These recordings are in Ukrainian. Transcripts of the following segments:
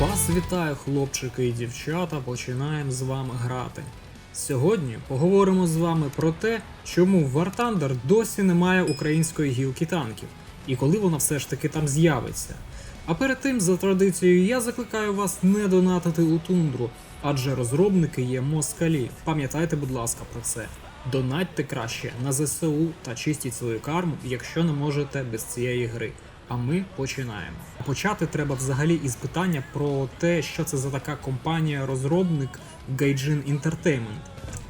Вас вітаю, хлопчики і дівчата. Починаємо з вами грати. Сьогодні поговоримо з вами про те, чому War Thunder досі немає української гілки танків, і коли вона все ж таки там з'явиться. А перед тим, за традицією, я закликаю вас не донатити у тундру, адже розробники є москалі. Пам'ятайте, будь ласка, про це. Донатьте краще на ЗСУ та чистіть свою карму, якщо не можете без цієї гри. А ми починаємо. Почати треба взагалі із питання про те, що це за така компанія-розробник Gaijin Entertainment.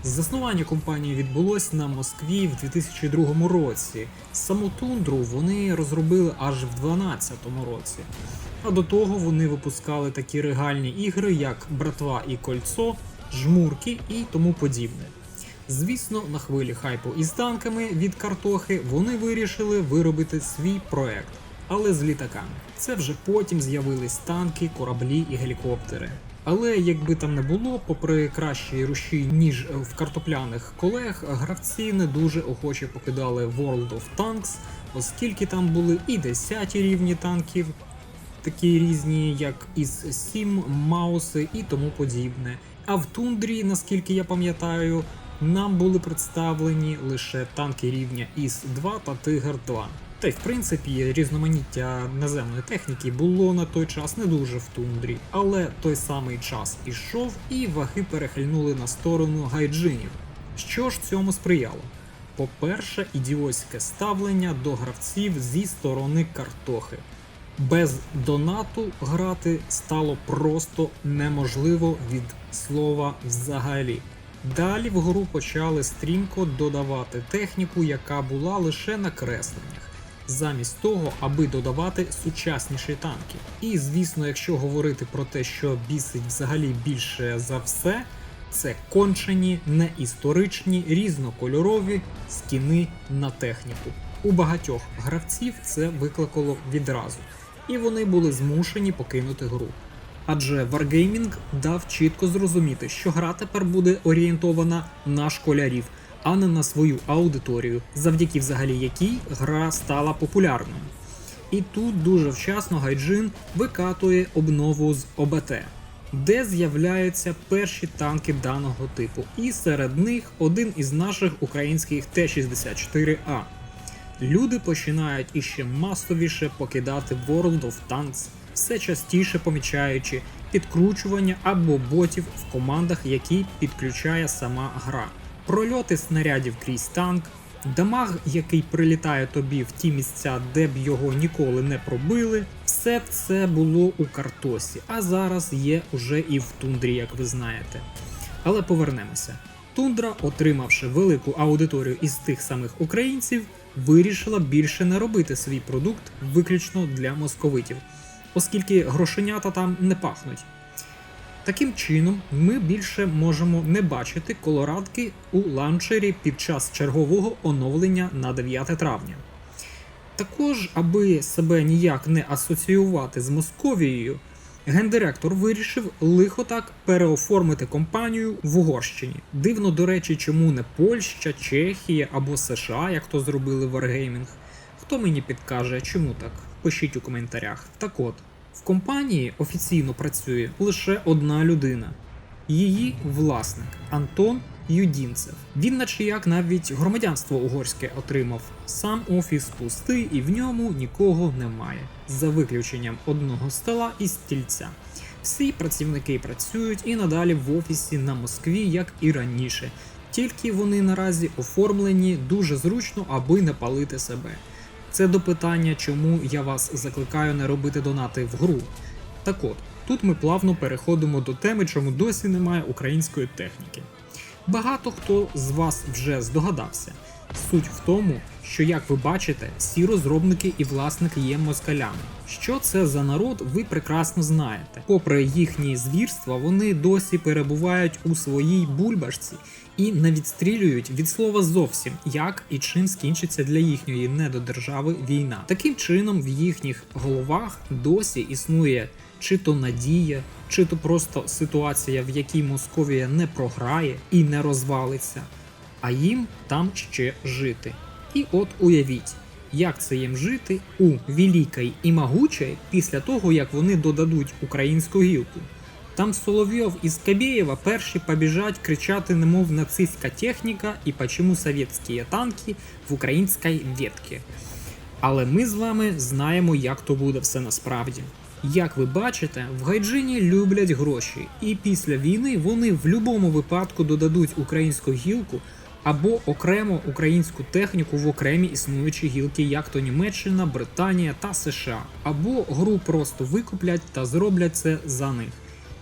Заснування компанії відбулось на Москві в 2002 році. Саму тундру вони розробили аж в 2012 році. А до того вони випускали такі регальні ігри, як Братва і Кольцо, Жмурки і тому подібне. Звісно, на хвилі хайпу із танками від картохи вони вирішили виробити свій проект, але з літаками. Це вже потім з'явились танки, кораблі і гелікоптери. Але якби там не було, попри кращі руші, ніж в картопляних колег, гравці не дуже охоче покидали World of Tanks, оскільки там були і 10 рівні танків, такі різні, як із Сім, Мауси і тому подібне. А в тундрі, наскільки я пам'ятаю, нам були представлені лише танки рівня ІС-2 та Тигр-2. Та й в принципі різноманіття наземної техніки було на той час не дуже в тундрі, але той самий час ішов і ваги перехильнули на сторону гайджинів. Що ж цьому сприяло? По-перше, ідіотське ставлення до гравців зі сторони картохи. Без донату грати стало просто неможливо від слова взагалі. Далі в гру почали стрімко додавати техніку, яка була лише на кресленнях, замість того, аби додавати сучасніші танки. І звісно, якщо говорити про те, що бісить взагалі більше за все, це кончені, неісторичні, різнокольорові скіни на техніку. У багатьох гравців це викликало відразу, і вони були змушені покинути гру. Адже Wargaming дав чітко зрозуміти, що гра тепер буде орієнтована на школярів, а не на свою аудиторію, завдяки взагалі якій гра стала популярною. І тут дуже вчасно Гайджин викатує обнову з ОБТ, де з'являються перші танки даного типу, і серед них один із наших українських Т-64А. Люди починають іще масовіше покидати World of Tanks, все частіше помічаючи підкручування або ботів в командах, які підключає сама гра, прольоти снарядів крізь танк, дамаг, який прилітає тобі в ті місця, де б його ніколи не пробили. Все це було у картосі, а зараз є уже і в тундрі, як ви знаєте. Але повернемося. Тундра, отримавши велику аудиторію із тих самих українців, вирішила більше не робити свій продукт виключно для московитів, оскільки грошенята там не пахнуть. Таким чином, ми більше можемо не бачити колорадки у ланчері під час чергового оновлення на 9 травня. Також, аби себе ніяк не асоціювати з Московією, гендиректор вирішив лихо так переоформити компанію в Угорщині. Дивно, до речі, чому не Польща, Чехія або США, як то зробили Wargaming. Хто мені підкаже, чому так? Пишіть у коментарях. Так от, в компанії офіційно працює лише одна людина. Її власник Антон Юдінцев. Він, наче як навіть громадянство угорське отримав. Сам офіс пустий і в ньому нікого немає, за виключенням одного стола і стільця. Всі працівники працюють і надалі в офісі на Москві, як і раніше. Тільки вони наразі оформлені дуже зручно, аби не палити себе. Це до питання, чому я вас закликаю не робити донати в гру. Так от, тут ми плавно переходимо до теми, чому досі немає української техніки. Багато хто з вас вже здогадався. Суть в тому, що, як ви бачите, всі розробники і власники є москалями. Що це за народ, ви прекрасно знаєте. Попри їхні звірства, вони досі перебувають у своїй бульбашці і не відстрілюють від слова зовсім, як і чим скінчиться для їхньої недодержави війна. Таким чином, в їхніх головах досі існує чи то надія, чи то просто ситуація, в якій Московія не програє і не розвалиться, а їм там ще жити. І от уявіть, як це їм жити у Великій і Могучій після того, як вони додадуть українську гілку. Там Соловйов і Скабєєва перші побіжать кричати, немов нацистська техніка і почему совєтські танки в українській ветці. Але ми з вами знаємо, як то буде все насправді. Як ви бачите, в Гайджині люблять гроші, і після війни вони в будь-якому випадку додадуть українську гілку або окремо українську техніку в окремі існуючі гілки, як то Німеччина, Британія та США, або гру просто викуплять та зроблять це за них.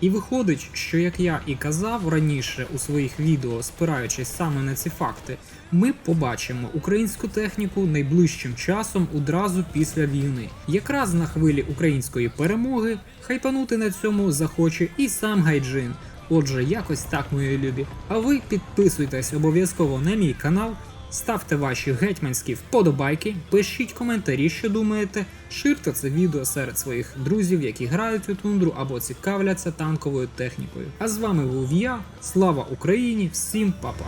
І виходить, що як я і казав раніше у своїх відео, спираючись саме на ці факти, ми побачимо українську техніку найближчим часом одразу після війни. Якраз на хвилі української перемоги хайпанути на цьому захоче і сам Гайджин. Отже, якось так, мої любі. А ви підписуйтесь обов'язково на мій канал, ставте ваші гетьманські вподобайки, пишіть коментарі, що думаєте, ширте це відео серед своїх друзів, які грають у тундру або цікавляться танковою технікою. А з вами був я, слава Україні, всім па-па!